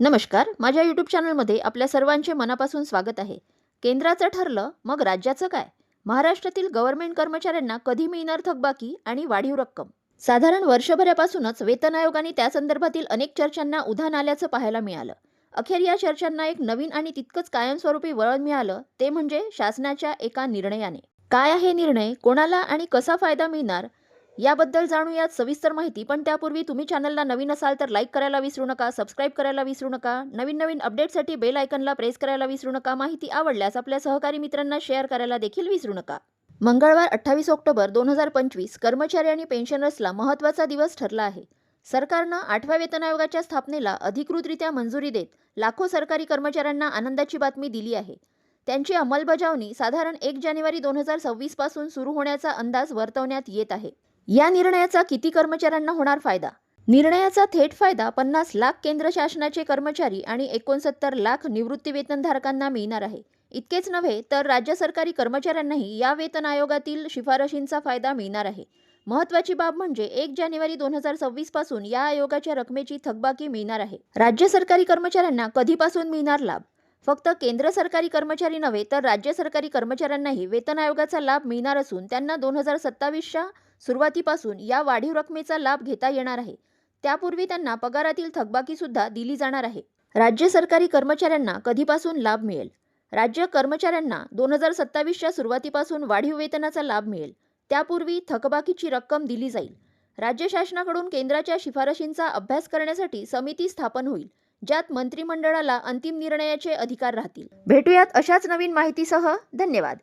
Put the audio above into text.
नमस्कार माझ्या यूट्यूब चॅनलमध्ये आपल्या सर्वांचे मनापासून स्वागत आहे. केंद्राचं ठरलं मग राज्याचं काय? महाराष्ट्रातील गव्हर्नमेंट कर्मचाऱ्यांना कधी मिळणार थकबाकी आणि वाढीव रक्कम? साधारण वर्षभरापासूनच वेतन आयोगाने त्या संदर्भातील अनेक चर्चांना उधाण आल्याचं पाहायला मिळालं. अखेर या चर्चांना एक नवीन आणि तितकंच कायमस्वरूपी वळण मिळालं ते म्हणजे शासनाच्या एका निर्णयाने. काय आहे निर्णय? कोणाला आणि कसा फायदा मिळणार? याबद्दल जाणूयात. सविस्तर माहिती. पण त्यापूर्वी तुम्ही चॅनलला नवीन असाल तर लाईक करायला विसरू नका सबस्क्राईब करायला विसरू नका नवीन नवीन अपडेटसाठी बेल आयकनला प्रेस करायला विसरू नका माहिती आवडल्यास आपल्या सहकारी मित्रांना शेअर करायला देखील विसरू नका. मंगळवार अठ्ठावीस ऑक्टोबर दोन हजार पंचवीस कर्मचारी आणि पेन्शनर्सला महत्त्वाचा दिवस ठरला आहे. सरकारनं आठव्या वेतन आयोगाच्या स्थापनेला अधिकृतरित्या मंजुरी देत लाखो सरकारी कर्मचाऱ्यांना आनंदाची बातमी दिली आहे. त्यांची अंमलबजावणी साधारण एक जानेवारी दोन हजार सव्वीसपासून सुरू होण्याचा अंदाज वर्तवण्यात येत आहे. या निर्णयाचा किती कर्मचाऱ्यांना होणार फायदा? निर्णयाचा थेट फायदा पन्नास लाख केंद्र शासनाचे कर्मचारी आणि एकोणसत्तर लाख निवृत्ती वेतनधारकांना मिळणार आहे. इतकेच नव्हे तर राज्य सरकारी कर्मचाऱ्यांनाही या वेतन आयोगातील शिफारशींचा फायदा मिळणार आहे. महत्वाची बाब म्हणजे एक जानेवारी दोन हजार सव्वीसपासून या आयोगाच्या रकमेची थकबाकी मिळणार आहे. राज्य सरकारी कर्मचाऱ्यांना कधीपासून मिळणार लाभ? फक्त केंद्र सरकारी कर्मचारी नव्हे तर राज्य सरकारी कर्मचाऱ्यांनाही वेतन आयोगाचा लाभ मिळणार असून त्यांना दोन हजार सत्तावीसच्या सुरुवातीपासून या वाढीव रकमेचा लाभ घेता येणार आहे. त्यापूर्वी त्यांना पगारातील थकबाकीसुद्धा दिली जाणार आहे. राज्य सरकारी कर्मचाऱ्यांना कधीपासून लाभ मिळेल? राज्य कर्मचाऱ्यांना दोन हजार सत्तावीसच्या सुरुवातीपासून वाढीव वेतनाचा लाभ मिळेल. त्यापूर्वी थकबाकीची रक्कम दिली जाईल. राज्य शासनाकडून केंद्राच्या शिफारशींचा अभ्यास करण्यासाठी समिती स्थापन होईल ज्यात मंत्रिमंडळाला अंतिम निर्णयाचे अधिकार राहतील. भेटूयात अशाच नवीन माहितीसह. धन्यवाद.